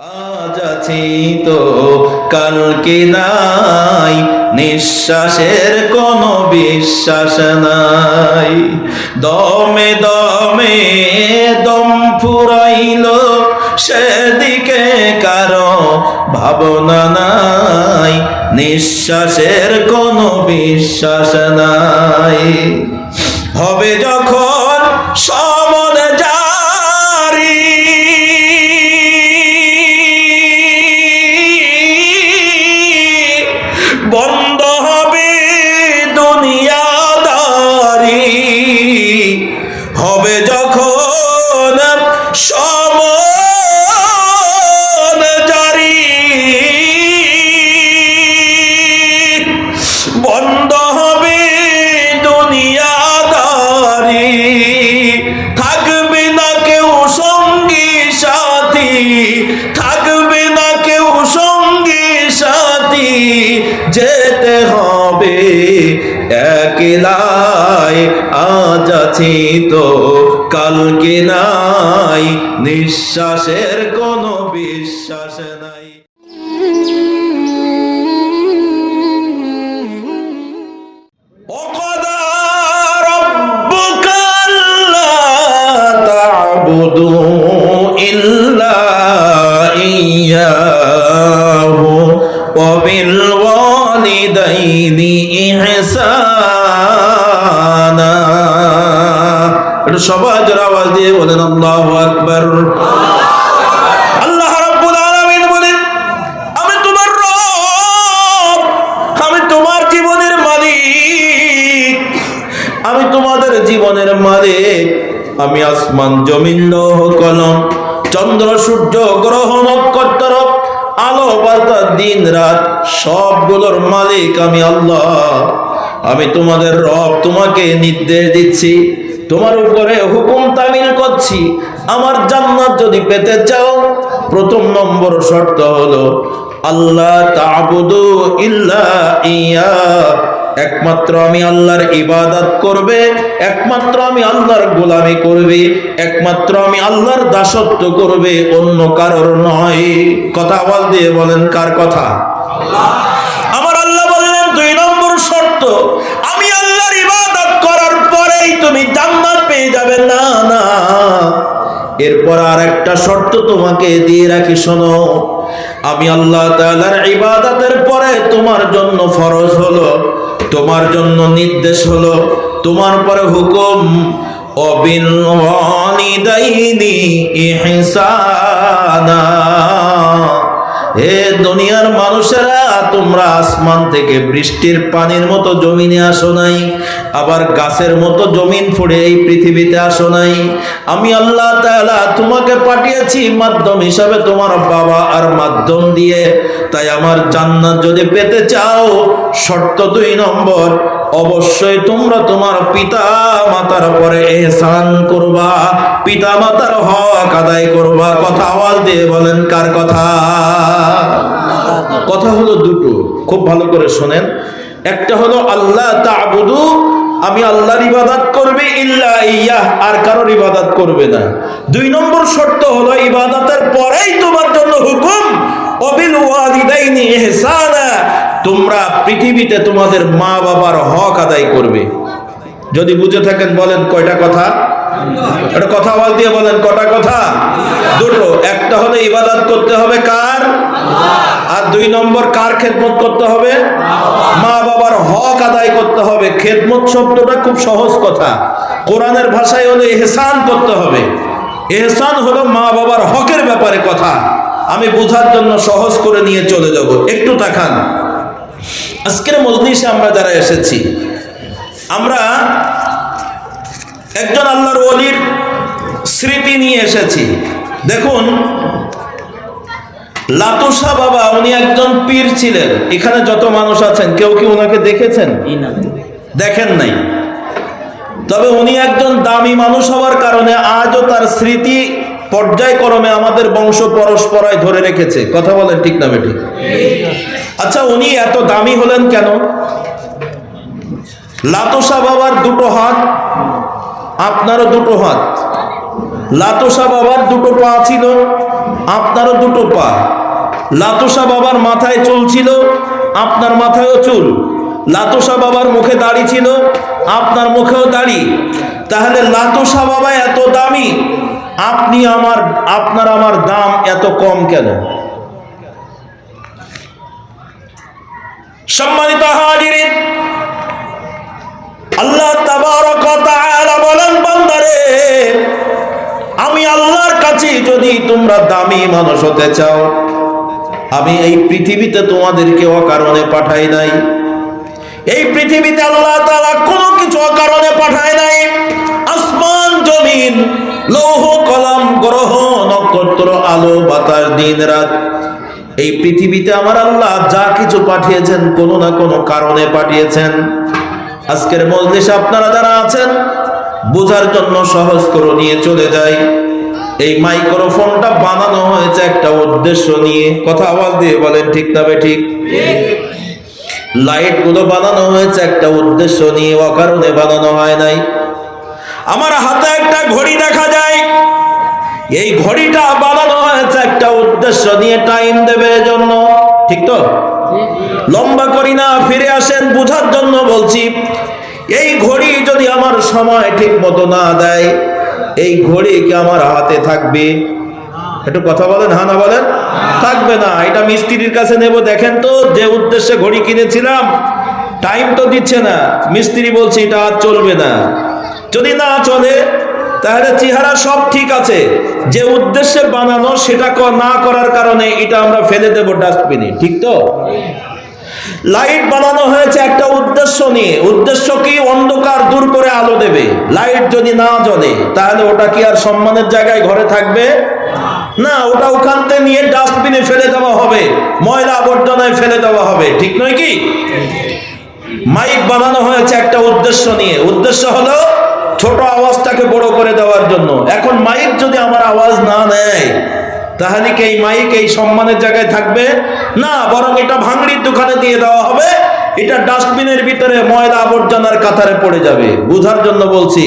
আজ আছি তো কালকে নাই? নিঃশ্বাসের কোনো বিশ্বাস নাই। দমে দমে দম ফুরাইল, সেদিকে কারও ভাবনা নাই। নিঃশ্বাসের কোনো বিশ্বাস নাই। হবে যখন আছি তো কালকে নাই নিঃশ্বাসের কোনো বিশ্বাস নাই। বলেন, আল্লাহু আকবার। জীবনের আমি আসমান, জমিন কলম, চন্দ্র, সূর্য, গ্রহ, নক্ষত্র, আলো বাতাস দিন, রাত, সবগুলোর মালিক আমি আল্লাহ। আমি তোমাদের রব, তোমাকে নির্দেশ দিচ্ছি। তোমার উপরে হুকুম তামিল করছি। আমার জান্নাত যদি পেতে চাও, প্রথম নম্বর শর্ত হলো আল্লাহ তাবুদু ইল্লা ইয়া। একমাত্র আমি আল্লাহর ইবাদত করবে, একমাত্র আমি আল্লাহর গোলামি করবে, একমাত্র আমি আল্লাহর দাসত্ব করবে, অন্য কারোর নয়। কথা আওয়াজ দিয়ে বলেন কার কথা? আমার তুমি জান্নাত পেয়ে যাবে। না না। এরপর আর একটা শর্ত তোমাকে দিয়ে রাখি, শোনো। আমি আল্লাহ তাআলার ইবাদতের পরে তোমার জন্য ফরজ হলো, তোমার জন্য নির্দেশ হলো, তোমার পরে হুকুম অবিল ইহসানা। হে দুনিয়ার মানুষেরা, তোমরা আসমান থেকে বৃষ্টির পানির মতো জমিনে আসো নাই, আবার গাছের মতো জমিন ফুড়ে এই পৃথিবীতে আসো নাই। আমি আল্লাহ তাআলা তোমাকে পাঠিয়েছি মাধ্যম হিসাবে তোমার বাবা আর মাধ্যম দিয়ে। তাই আমার জান্নাত যদি পেতে চাও, শর্ত দুই নম্বর অবশ্যই তোমরা তোমার পিতা মাতার পরে এহসান করবা পিতা মাতার হক আদায় করবা। কথা আওয়াজ দিয়ে বলেন, কার কথা? কথা হলো দুটো, খুব ভালো করে শোনেন। একটা হলো আল্লাহ তাবুদু আমি আল্লাহর ইবাদত করবে, ইল্লা ইয়াহ আর কারোর ইবাদত করবে না। দুই নম্বর শর্ত হলো, ইবাদতের পরেই তোমার জন্য হুকুম, অবিল ওয়ালিদাইনি ইহসানা তোমরা পৃথিবীতে তোমাদের মা বাবার হক আদায় করবে। যদি বুঝে থাকেন, বলেন কয়টা কথা? একটা কথা আওয়াজ দিয়ে বলেন, কটা কথা? দুটো। একটা হলো ইবাদত করতে হবে কার? আর দুই নম্বর, কার খেদমত করতে হবে? মা বাবার হক আদায় করতে হবে। খেদমত শব্দটা খুব সহজ কথা। কোরআনের ভাষায় হলো এহসান করতে হবে। এহসান হলো মা বাবার হকের ব্যাপারে কথা। আমি বোঝার জন্য সহজ করে নিয়ে চলে যাব। একটু তাকান। আজকের মজলিসে আমরা যারা এসেছি আমরা একজন আল্লাহর ওলির স্মৃতি নিয়ে এসেছি। দেখুন লাতুসা বাবা উনি একজন পীর ছিলেন। এখানে যত মানুষ আছেন কেউ কি ওনাকে দেখেছেন? দেখেন নাই। তবে উনি একজন দামি মানুষ হওয়ার কারণে আজও তার স্মৃতি পর্যায়ক্রমে আমাদের বংশ পরস্পরায় ধরে রেখেছে। কথা বলেন ঠিক না বেঠিক আচ্ছা উনি এত দামি হলেন কেন? লাতোসা বাবার দুটো হাত, আপনারও দুটো হাত। লাতোসা বাবার দুটো পা ছিল, আপনারও দুটো পা। লাতোসা বাবার মাথায় চুল ছিল, আপনার মাথায়ও চুল। লাতোসা বাবার মুখে দাড়ি ছিল, আপনার মুখেও দাড়ি। তাহলে লাতুসা বাবা এত দামি আপনি আমার, আপনার আমার দাম এত কম কেন? সম্মানিত হাজিরিন, আল্লাহ বলেন, বান্দারে, আমি আল্লাহর কাছে যদি তোমরা দামি মানুষ হতে চাও, আমি এই পৃথিবীতে তোমাদেরকে অকারণে পাঠাই নাই। এই পৃথিবীতে আল্লাহ তাআলা কোনো কিছু অকারণে পাঠায় নাই। আসমান, জমিন লৌহ কলম গ্রহ নক্ষত্র আলো বাতাস দিন রাত। এই পৃথিবীতে আমার আল্লাহ যা কিছু পাঠিয়েছেন কোনো না কোনো কারণে পাঠিয়েছেন। আজকের মজলিসে আপনারা যারা আছেন বোঝার জন্য সহজ করে নিয়ে চলে যাই। এই মাইক্রোফোনটা বানানো হয়েছে একটা উদ্দেশ্য নিয়ে। কথা আওয়াজ দিয়ে বলেন ঠিক তবে ঠিক? লাইটগুলো বানানো হয়েছে একটা উদ্দেশ্য নিয়ে অকারণে বানানো হয় নাই। আমার হাতে একটা ঘড়ি দেখা যায়। এই ঘড়িটা বানানো হয়েছে একটা উদ্দেশ্য নিয়ে টাইম দেবে জন্য ঠিক তো? লম্বা করি না, ফিরে আসেন, বুঝার জন্য বলছি, এই ঘড়ি যদি আমার সময় ঠিক মতো না দেয়, এই ঘড়ি কি আমার হাতে থাকবে? একটু কথা বলেন হ্যাঁ না বলেন? থাকবে না, এটা মিস্ত্রির কাছে নেব। দেখেন তো, যে উদ্দেশ্যে ঘড়ি কিনেছিলাম, টাইম তো দিচ্ছে না। মিস্ত্রি বলছে, এটা আর চলবে না। যদি না চলে, তাহলে চেহারা সব ঠিক আছে। যে উদ্দেশ্যে বানানো, সেটা না করার কারণে এটা আমরা ফেলে দেবো ডাস্টবিনে। ঠিক তো? লাইট বানানো হয়েছে একটা উদ্দেশ্য নিয়ে। উদ্দেশ্য কি? অন্ধকার দূর করে আলো দেবে। লাইট যদি না জ্বলে, তাহলে ওটা কি আর সম্মানের জায়গায় ঘরে থাকবে? না, ওটা ওখান থেকে নিয়ে ডাস্টবিনে ফেলে দেওয়া হবে। ময়লা আবর্জনায় ফেলে দেওয়া হবে। ঠিক নয় কি? মাইক বানানো হয়েছে একটা উদ্দেশ্য নিয়ে। উদ্দেশ্য হলো ছোট আওয়াজটাকে বড় করে দেওয়ার জন্য। এখন মাইক যদি আমার আওয়াজ না নেয়, তাহলে কি এই মাইক এই সম্মানের জায়গায় থাকবে? না, বরং এটা ভাঙড়ির দোকানে দিয়ে দেওয়া হবে। এটা ডাস্টবিনের ভিতরে ময়লা আবর্জনার কাতারে পড়ে যাবে। বুঝার জন্য বলছি,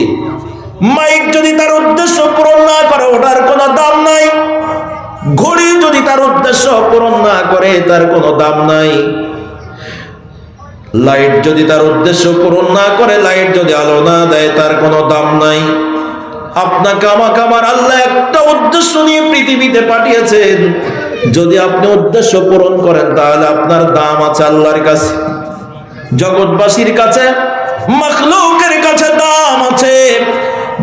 মাইক যদি তার উদ্দেশ্য পূরণ না করে, ওটার কোনো দাম নাই। ঘড়ি যদি তার উদ্দেশ্য পূরণ না করে, তার কোনো দাম নাই। লাইট যদি তার উদ্দেশ্য পূরণ না করে, লাইট যদি আলো না দেয়, তার কোনো দাম নাই। আপনাকে আমাকে আমার আল্লাহ একটা উদ্দেশ্য নিয়ে পৃথিবীতে পাঠিয়েছেন। যদি আপনি উদ্দেশ্য পূরণ করেন, তাহলে আপনার দাম আছে আল্লাহর কাছে। জগৎবাসীর কাছে, মখলুকের কাছে দাম আছে।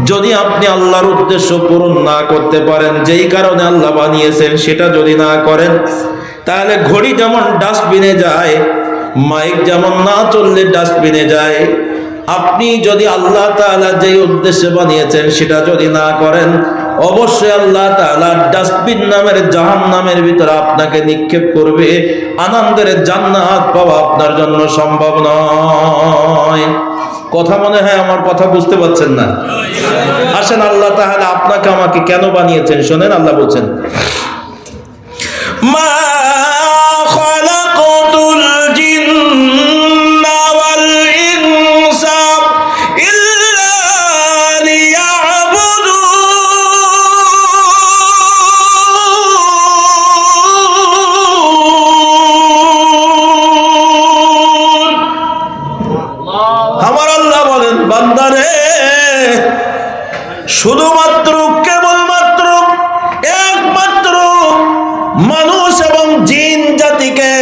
যদি আপনি আল্লাহর উদ্দেশ্য পূরণ না করতে পারেন, যেই কারণে আল্লাহ বানিয়েছেন, সেটা যদি না করেন, তাহলে ঘড়ি যেমন ডাস্টবিনে যায় মাইক যেমন না চললে ডাস্টবিনে যায়। আপনি যদি আল্লাহ তাআলা যেই উদ্দেশ্যে বানিয়েছেন সেটা যদি না করেন, অবশ্যই আল্লাহ তাআলা ডাস্টবিন নামের জাহান নামের ভিতরে আপনাকে নিক্ষেপ করবে। আনন্দের জান্নাত পাওয়া আপনার জন্য সম্ভব নয়। কথা মনে হয় আমার কথা বুঝতে পারছেন না? আসেন, আল্লাহ তাহলে আপনাকে আমাকে কেন বানিয়েছেন? শোনেন, আল্লাহ বলছেন, মা আমার আল্লাহ বলেন, বান্দারে, শুধুমাত্র, কেবলমাত্র, একমাত্র মানুষ এবং জিন জাতিকে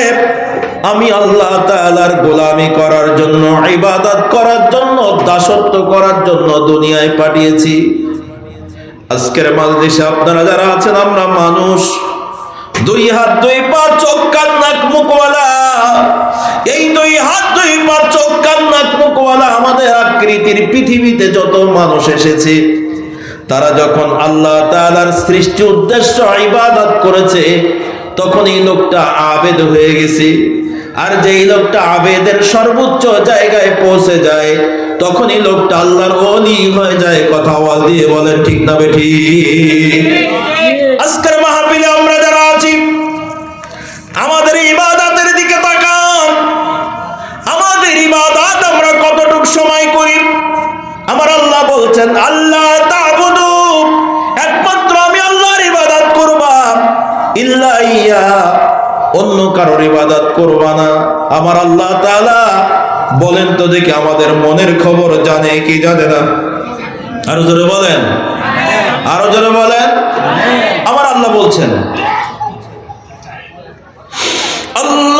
আমি আল্লাহ তাআলার গোলামি করার জন্য, ইবাদত করার জন্য, দাসত্ব করার জন্য দুনিয়ায় পাঠিয়েছি। আজকের মাজলিসে আপনারা যারা আছেন, আমরা মানুষ। দুই হাত, দুই পা, চোখ, কান, নাক, মুখওয়ালা। এই দুই হাত, দুই পা, চোখ, কান, নাক, মুখওয়ালা আমাদের আকৃতির পৃথিবীতে যত মানুষ এসেছে, তারা যখন আল্লাহ তাআলার সৃষ্টি উদ্দেশ্য ইবাদত করেছে, তখন এই লোকটা আবেদ হয়ে গেছে। আর যেই লোকটা আবেদের সর্বোচ্চ জায়গায় পৌঁছে যায় তখন এই লোকটা আল্লাহর অলি হয়ে যায়, কথা আওয়াজ দিয়ে বলেন, ঠিক না বেঠি বলেন আল্লাহ একমাত্র আমি আল্লাহর ইবাদত করবা। ইল্লা ইয়া, অন্য কারোর ইবাদত করবা না। আমার আল্লাহ তাআলা বলেন, তো দেখি আমাদের মনের খবর জানে কি জানে না? আরও জোরে বলেন। আরও জোরে বলেন। আমার আল্লাহ বলছেন, আল্লাহ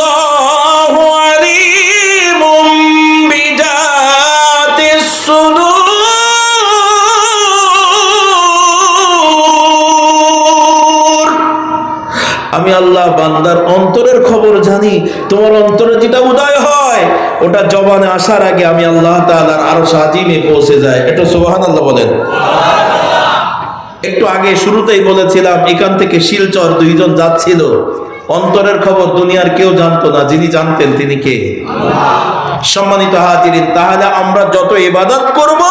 বান্দার অন্তরের খবর জানি। তোমার অন্তরে যেটা উদয় হয়, ওটা জবানে আসার আগে আমি আল্লাহ তাআলার আরও সাজিমে পৌঁছে যায় এটা সুবহানাল্লাহ বলেন। একটু আগে শুরুতেই বলেছিলাম, এখান থেকে শিলচর দুইজন যাচ্ছিল। অন্তরের খবর দুনিয়ার কেউ জানতো না, যিনি জানতেন তিনি কে? সম্মানিত হাজিরিন, তাহলে আমরা যত ইবাদত করব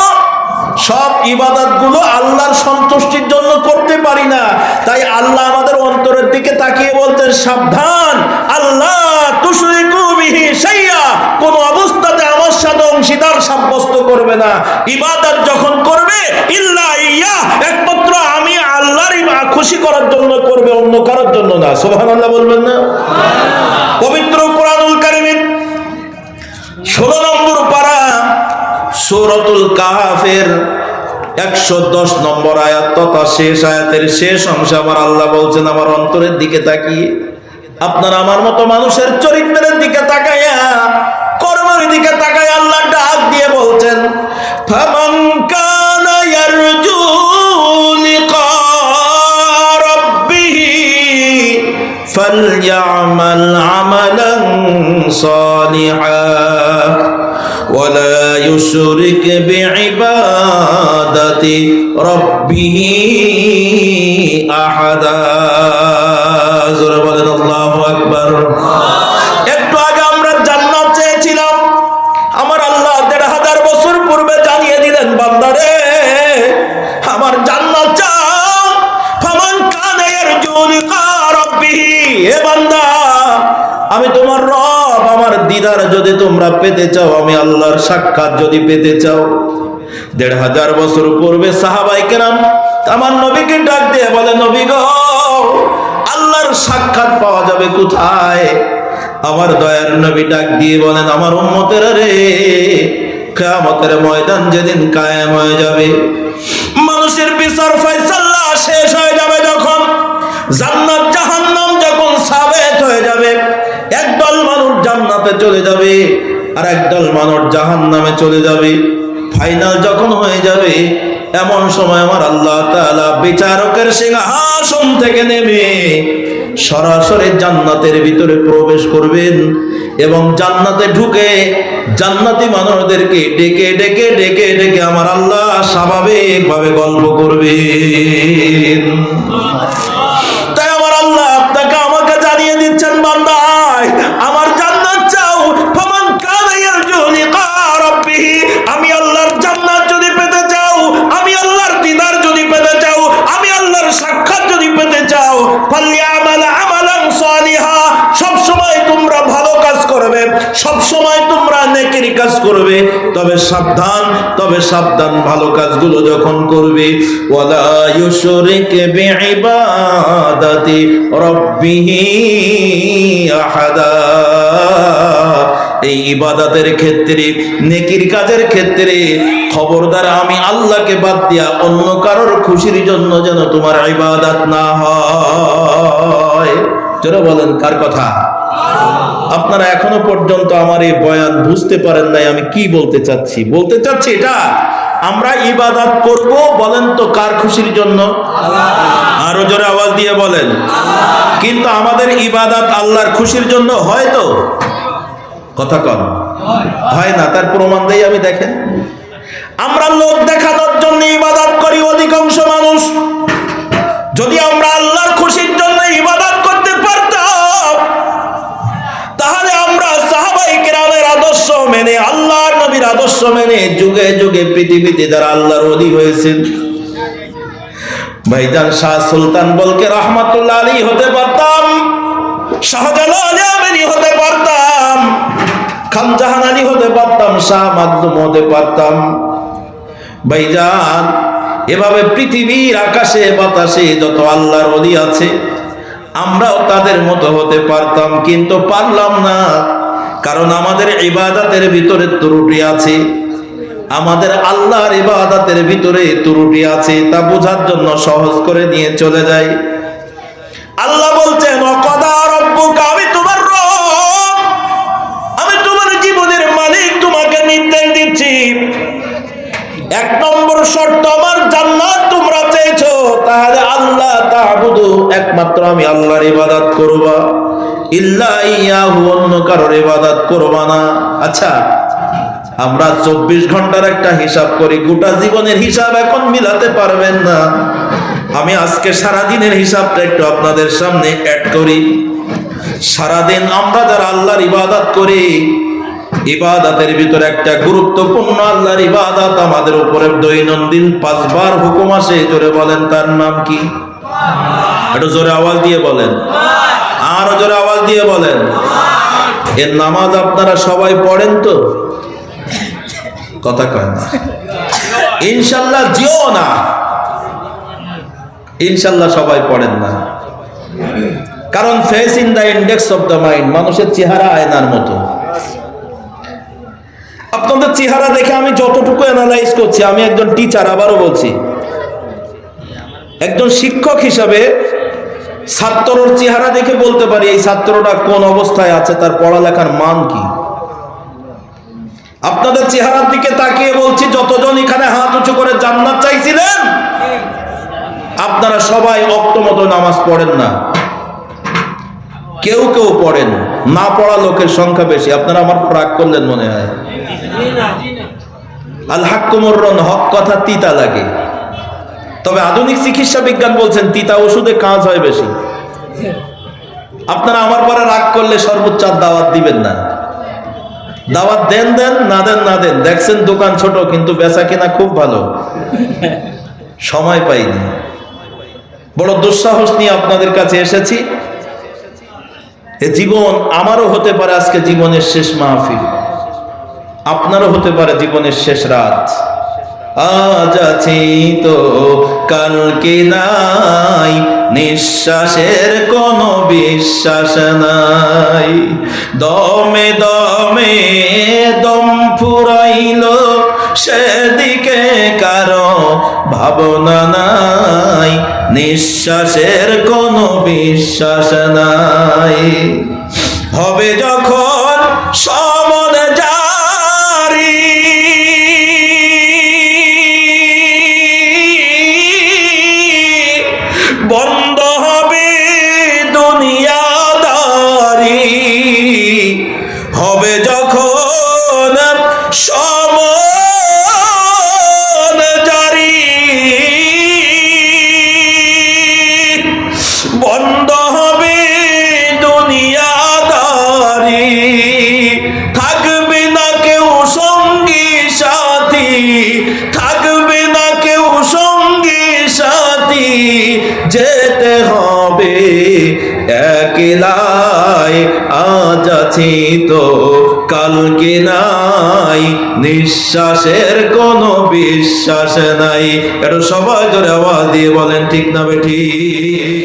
সব ইবাদতগুলো আল্লাহর সন্তুষ্টির জন্য করতে পারি না। তাই আল্লাহ আমাদের অন্তরের দিকে তাকিয়ে বলতেন সাবধান, আল্লাহ শাইয়া। কোন অবস্থাতে আমার সাথে অংশীদার সাব্যস্ত করবে না। ইবাদত যখন করবে, ইল্লা ইয়া, একমাত্র আমি আল্লাহর ইবা- খুশি করার জন্য করবে, অন্য কারোর জন্য না। আল্লাহ বলবেন না? সুরতুল কাহাফের একশো দশ নম্বর আয়াত তথা শেষ আয়াতের শেষ অংশে আমার আল্লাহ বলছেন, আমার অন্তরের দিকে তাকিয়ে, আপনার আমার মতো মানুষের চরিত্রের দিকে তাকাইয়া, কর্মের দিকে তাকাই আল্লাহ ডাক দিয়ে বলছেন, ফামান কানা ইয়ারজু ولا يشرك بعبادة ربه أحدا জোরে বলেন আল্লাহু আকবার একটু আগে আমরা জান্নাত চেয়েছিলাম আমার আল্লাহ দেড় হাজার বছর পূর্বে জানিয়ে দিলেন বান্দারে আমার জান্নাত চাও ফামান কানা ইয়ারজু লিকা রাব্বিহি হে বান্দা আমি তোমার রব, আমার দিদার যদি তোমরা পেতে চাও, আমি আল্লাহর সাক্ষাৎ যদি পেতে চাও। দেড় হাজার বছর পূর্বে সাহাবাই কেরাম আমার নবীকে ডাক দিয়ে বলে, নবী গ, আল্লাহর সাক্ষাৎ পাওয়া যাবে কোথায়? আমার দয়ার নবী ডাক দিয়ে বলেন, আমার উম্মতের রে, কেয়ামতের ময়দান যেদিন কায়েম হয়ে যাবে। মানুষের বিচার ফয়সাল্লা জান্নাতে চলে যাবে আর একদল মানুষ জাহান্নামে চলে যাবে। ফাইনাল যখন হয়ে যাবে, এমন সময় আমার আল্লাহ তাআলা বিচারকের সিংহাসন থেকে নেমে সরাসরি জান্নাতের ভিতরে প্রবেশ করবেন এবং জান্নাতে ঢুকে জান্নাতি মানুষদেরকে ডেকে ডেকে ডেকে ডেকে আমার আল্লাহ স্বাভাবিকভাবে গল্প করবেন। তাই আমার আল্লাহ আপনাকে আমাকে জানিয়ে দিচ্ছেন বান্দাই সব সময় তোমরা নেকির কাজ করবে, তবে সাবধান তবে সাবধান ভালো কাজগুলো যখন করবে। এই ইবাদতের ক্ষেত্রে, নেকির কাজের ক্ষেত্রে খবরদার আমি আল্লাহকে বাদ দিয়া অন্য কারোর খুশির জন্য যেন তোমার ইবাদত না হয়। যারা বলেন, কার কথা? আপনারা এখনও পর্যন্ত আমার এই বয়ান বুঝতে পারেন নাই, আমি কি বলতে চাচ্ছি? বলতে চাচ্ছি এটা, আমরা ইবাদত করব বলেন তো কার খুশির জন্য? আরও জোরে আওয়াজ দিয়ে বলেন। কিন্তু আমাদের ইবাদত আল্লাহর খুশির জন্য হয় তো? কথা কন। হয় না, তার প্রমাণ দেই আমি দেখেন। আমরা লোক দেখানোর জন্য ইবাদত করি অধিকাংশ মানুষ। যদি আমরা আল্লাহর নবীর আদর্শ মেনে যুগে যুগে পৃথিবীতে যারা আল্লাহর অধি হয়েছেন। ভাইজান শাহ সুলতান বলকে রহমাতুল্লাহ আলী হতে পারতাম, শাহজালাল হতে পারতাম, খানজাহান আলী হতে পারতাম, শাহ মাকদুম হতে পারতাম। ভাইজান, এভাবে পৃথিবীর আকাশে, বাতাসে যত আল্লাহর অলি আছে, আমরাও তাদের মতো হতে পারতাম, কিন্তু পারলাম না। কারণ আমাদের ইবাদতের ভিতরে ত্রুটি আছে। আমাদের আল্লাহর ইবাদাতের ভিতরে ত্রুটি আছে, তা বোঝার জন্য সহজ করে নিয়ে চলে যাই। আল্লাহ বলছেন আমি তোমার রব। আমি তোমার জীবনের মালিক, তোমাকে নির্দেশ দিচ্ছি। এক নম্বর শর্ত, আমার জান্নাত তোমরা চেয়েছো, তাহলে আল্লাহ তাআবুদু, একমাত্র আমি আল্লাহর ইবাদত করবা। অন্য কারোর আচ্ছা আমরা চব্বিশ ঘণ্টার একটা হিসাব করি, গোটা জীবনের হিসাব এখন পারবেন না। আমি আজকে সারা দিনের হিসাবটা একটু আপনাদের সামনে অ্যাড করি। সারাদিন আমরা যারা আল্লাহর ইবাদত করি, ইবাদতের ভিতরে একটা গুরুত্বপূর্ণ আল্লাহর ইবাদত আমাদের উপরে দৈনন্দিন পাঁচবার হুকুম আসে। জোরে বলেন, তার নাম কি? একটু জোরে আওয়াজ দিয়ে বলেন। আরও জোরে আওয়াজ দিয়ে বলেন। এর নামাজ আপনারা সবাই পড়েন তো? কথা কয় না। ইনশাল্লাহ জিও না। ইনশাল্লাহ সবাই পড়েন না। কারণ face in the index of the mind, মানুষের চেহারা আয়নার মতো। আপনাদের চেহারা দেখে আমি যতটুকু অ্যানালাইজ করছি, আমি একজন টিচার আবারও বলছি। একজন শিক্ষক হিসাবে ছাত্রর চেহারা দেখে বলতে পারি, এই ছাত্রটা কোন অবস্থায় আছে, তার পড়ালেখার মান কি? আপনাদের চেহারার দিকে তাকিয়ে বলছি, যতজন এখানে হাত উঁচু করে জান্নাত চাইছিলেন, আপনারা সবাই অক্তমতো নামাজ পড়েন না। কেউ কেউ পড়েন, না পড়া লোকের সংখ্যা বেশি। আপনারা আমার প্রাক করলেন মনে হয়। আল হাক্কুমরন হক কথা তিতা লাগে। তবে আধুনিক চিকিৎসা বিজ্ঞান বলছেন, তিতা ওষুধে কাজ হয় বেশি। আপনারা আমার পরে রাগ করলে সর্বোচ্চ দাওয়াত দিবেন না। দাওয়াত দেন দেন, না দেন না দেন। দেখছেন দোকান ছোট, কিন্তু বেচা কিনা খুব ভালো। সময় পাইনি। বড় দুঃসাহস নিয়ে আপনাদের কাছে এসেছি। এ জীবন আমারও হতে পারে আজকে জীবনের শেষ মাহফিল। আপনারও হতে পারে জীবনের শেষ রাত। আজ আছি তো কালকে নাই। নিঃশ্বাসের কোনো বিশ্বাস নাই। দমে দমে দম ফুরাইল, সেদিকে কারও ভাবনা নাই। নিঃশ্বাসের কোনো বিশ্বাস নাই। হবে যখন আছি তো কালকে নাই? নিঃশ্বাসের কোনো বিশ্বাস নাই। এটা সবাই জোরে আওয়াজ দিয়ে বলেন, ঠিক না বেঠিক